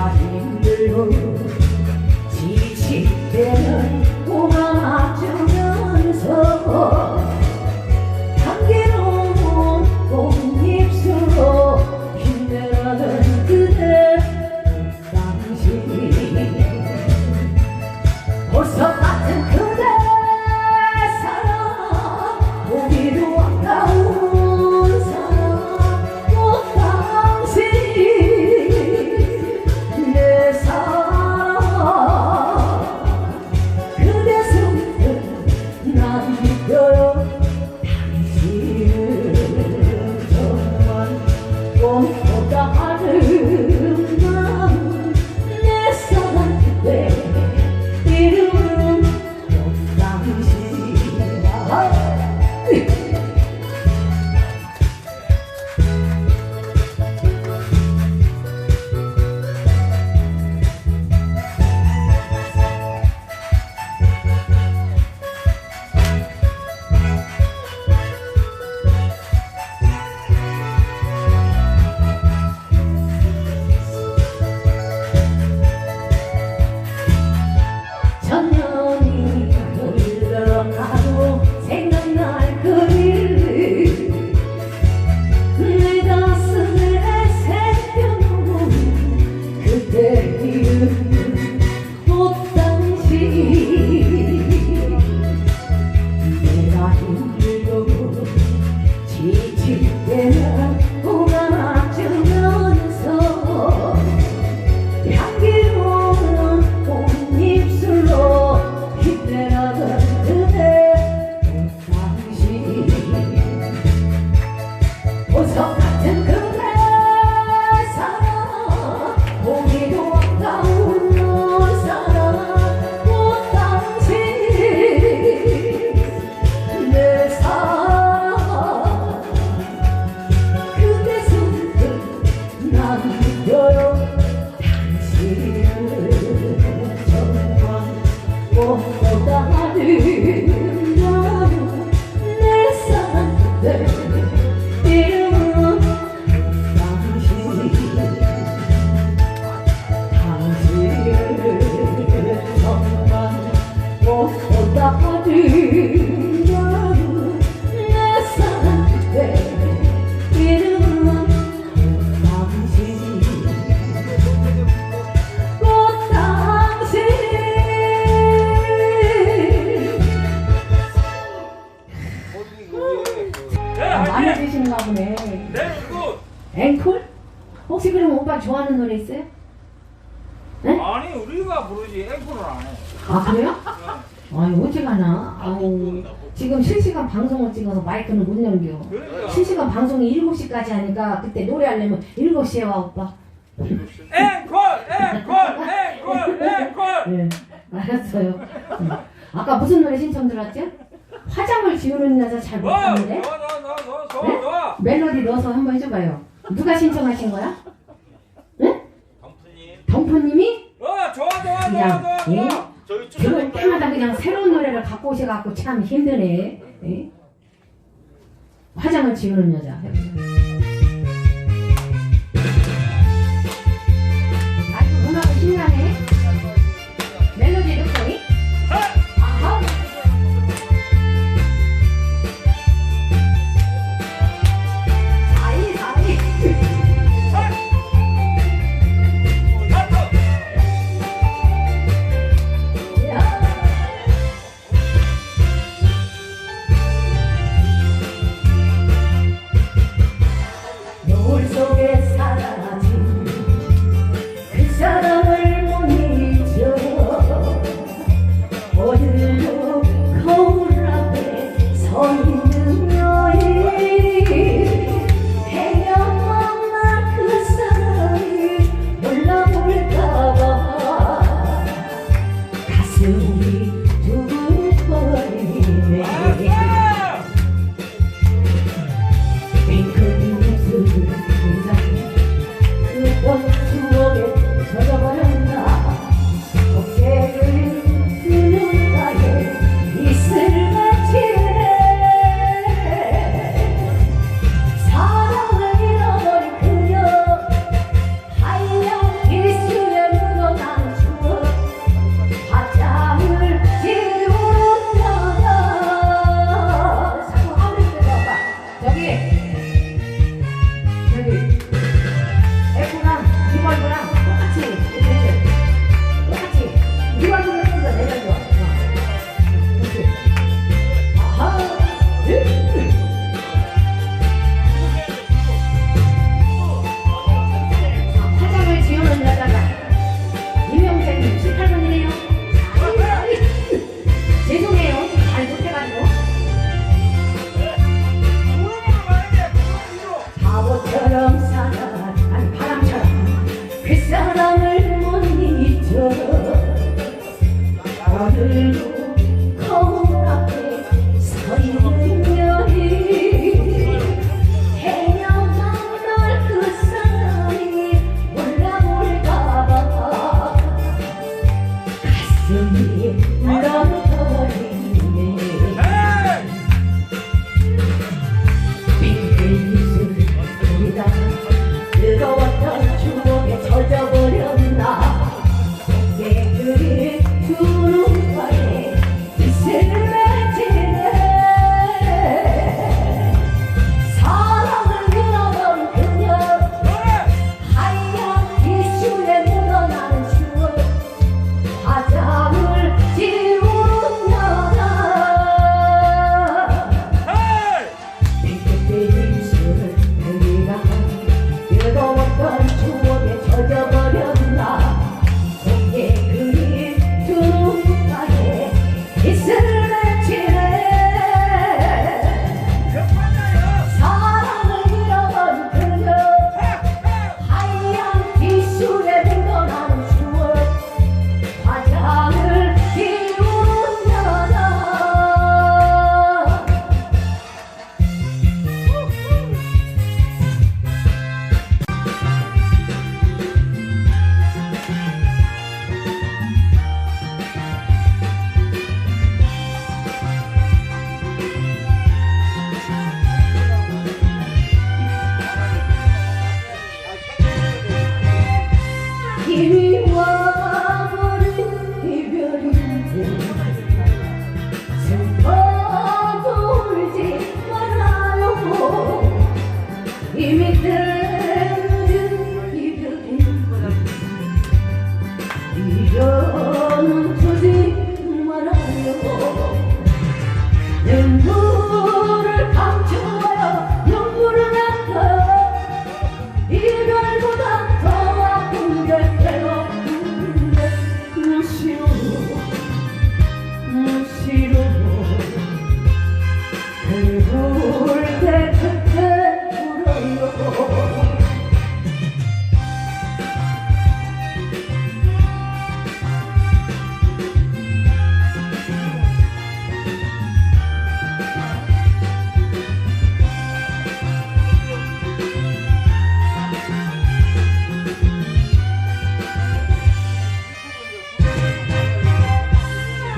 많이 힘들고 with you. 아니 우리가 부르지 앵콜을 안 해. 아 그래요? 네. 아니 어찌가나 아우 지금 실시간 방송을 찍어서 마이크는 못 연결 그러니까 실시간 방송이 7시까지 하니까 그때 노래하려면 7시에 와 오빠 앵콜 앵콜 앵콜 앵콜. 예 알았어요 음. 아까 무슨 노래 신청 들었죠? 화장을 지우는 여자 잘 뭐? 못하는데 네? 멜로디 넣어서 한번 해줘봐요 누가 신청하신 거야? 네? 덤프님이 그냥 예? 그걸 때마다 그냥 새로운 노래를 갖고 오셔갖고 참 힘드네 예? 화장을 지우는 여자 อที่รัก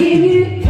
이미